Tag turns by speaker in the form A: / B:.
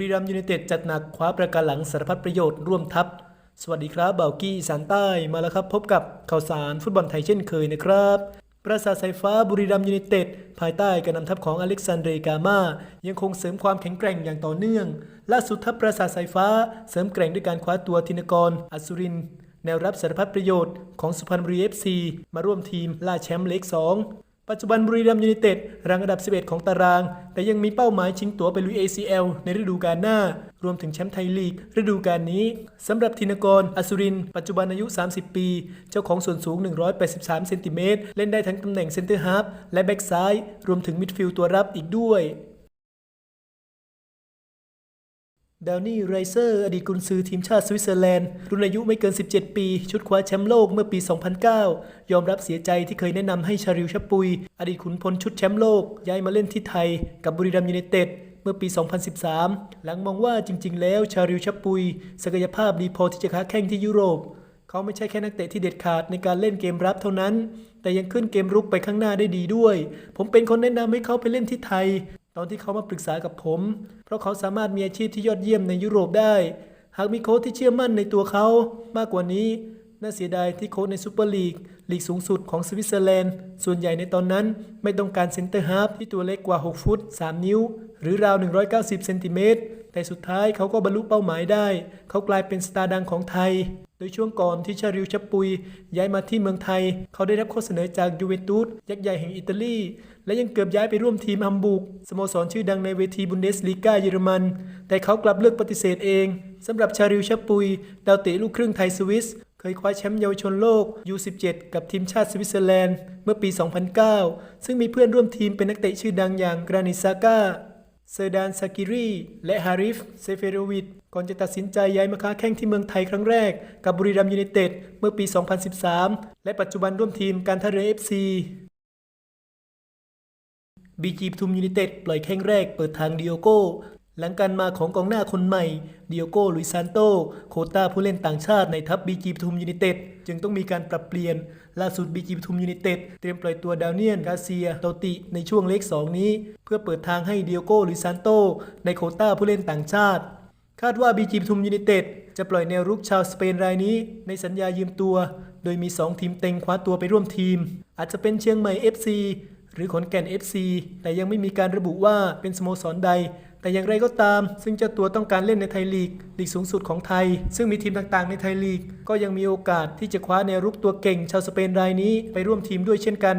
A: รีรัมย์ยูไนเต็ดจัดหนักคว้าประกันหลังสารพัดประโยชน์ร่วมทัพ สวัสดีครับเบากี้สานใต้มาแล้วครับ พบกับข่าวสารฟุตบอลไทยเช่นเคยนะครับ ปราสาทสายฟ้าบุรีรัมย์ยูไนเต็ดภายใต้การนำทัพของอเล็กซานเดรกามายังคงเสริมความแข็งแกร่งอย่างต่อเนื่องล่าสุดทัพปราสาทสายฟ้าเสริมแกร่งด้วยการคว้าตัวธินกรอัศรินแนวรับสารพัดประโยชน์ของสุพรรณบุรีเอฟซีมาร่วมทีมล่าแชมป์เล็กสอง ปัจจุบันบุรีรัมย์ยูไนเต็ดรังอันดับ 11 ของตาราง แต่ยังมีเป้าหมายชิงตั๋วไปลุย ACL ในฤดูกาลหน้า รวมถึงแชมป์ไทยลีก ฤดูกาลนี้สำหรับธินกร อสุริน ปัจจุบันอายุ 30 ปี เจ้าของส่วนสูง 183 เซนติเมตร เล่นได้ทั้งตำแหน่งเซนเตอร์ฮาฟและแบ็กซ้าย รวมถึงมิดฟิลด์ตัวรับอีกด้วย ดาวนี่ไรเซอร์อดีตกุนซือทีมชาติสวิตเซอร์แลนด์ รุ่นอายุไม่เกิน 17 ปี ชุดคว้าแชมป์โลกเมื่อปี 2009 ยอมรับเสียใจที่เคยแนะนำให้ชาริวชะปุย อดีตขุนพลชุดแชมป์โลก ย้ายมาเล่นที่ไทย กับบุรีรัมย์ยูไนเต็ดเมื่อปี 2013 หลังมองว่าจริง ๆ แล้วชาริวชะปุย ศักยภาพดีพอที่จะค้าแข่งที่ยุโรป เขาไม่ใช่แค่นักเตะที่เด็ดขาดในการเล่นเกมรับเท่านั้น แต่ยังขึ้นเกมรุกไปข้างหน้าได้ดีด้วย ผมเป็นคนแนะนำให้เขาไปเล่นที่ไทย ตอนที่เขามาปรึกษากับผม เพราะเขาสามารถมีอาชีพที่ยอดเยี่ยมในยุโรปได้ หากมีโค้ชที่เชื่อมั่นในตัวเขามากกว่านี้ น่าเสียดายที่โค้ชในซูเปอร์ลีกลีกสูงสุดของสวิตเซอร์แลนด์ ส่วนใหญ่ในตอนนั้นไม่ต้องการเซนเตอร์ฮาฟที่ตัวเล็กกว่า 6 ฟุต 3 นิ้ว หรือราว 190 เซนติเมตร แต่สุดท้ายเขาก็บรรลุเป้าหมายได้ เขากลายเป็นสตาร์ดังของไทย โดยช่วงก่อนที่ชาริวชับปุย ย้ายมาที่เมืองไทย เขาได้รับข้อเสนอจากยูเวนตุสยักษ์ใหญ่แห่งอิตาลี และยังเกือบย้ายไปร่วมทีมฮัมบูร์กสโมสรชื่อดังในเวทีบุนเดสลีกาเยอรมัน แต่เขากลับเลือกปฏิเสธเองสำหรับชาริวชับปุย ดาวเตะลูกครึ่งไทยสวิสเคยคว้าแชมป์เยาวชนโลก U17 กับทีมชาติสวิตเซอร์แลนด์เมื่อปี 2009 ซึ่งมีเพื่อนร่วมทีมเป็นนักเตะชื่อดังอย่างกรานิซาก้า เซอร์ดานซากิรีและฮาริฟ เซเฟโรวิดก่อนจะตัดสินใจย้ายมาค้าแข่งที่เมืองไทยครั้งแรก กับบุรีรัมย์ยูไนเต็ดเมื่อปี 2013 และปัจจุบันร่วมทีมการท่าเรือฟซีบีจีปทุมยูไนเต็ดปล่อยแข้งแรกเปิดทางดิโอโก หลังการมาของกองหน้าคนใหม่ดิโอโกลุยซานโต โคต้าผู้เล่นต่างชาติในทัพบีจีปทุมยูไนเต็ดจึงต้องมีการปรับเปลี่ยน ล่าสุดบีจีปทุมยูไนเต็ดเตรียมปล่อยตัวดาวเนียนกาเซียโตติในช่วงเล็ก2นี้ เพื่อเปิดทางให้ดิโอโกลุยซานโต ในโคต้าผู้เล่นต่างชาติ คาดว่าบีจีปทุมยูไนเต็ดจะปล่อยแนวรุกชาวสเปนรายนี้ ในสัญญายืมตัว โดยมี 2 ทีมเต็งคว้าตัวไปร่วมทีม อาจจะเป็นเชียงใหม่ FC หรือขอนแก่น FC แต่ยังไม่มีการระบุว่าเป็นสโมสรใด แต่อย่างไรก็ตาม ซึ่งเจ้าตัวต้องการเล่นในไทยลีกลีกสูงสุดของไทย ซึ่งมีทีมต่างๆในไทยลีก ก็ยังมีโอกาสที่จะคว้าแนวรุกตัวเก่ง ชาวสเปนรายนี้ไปร่วมทีมด้วยเช่นกัน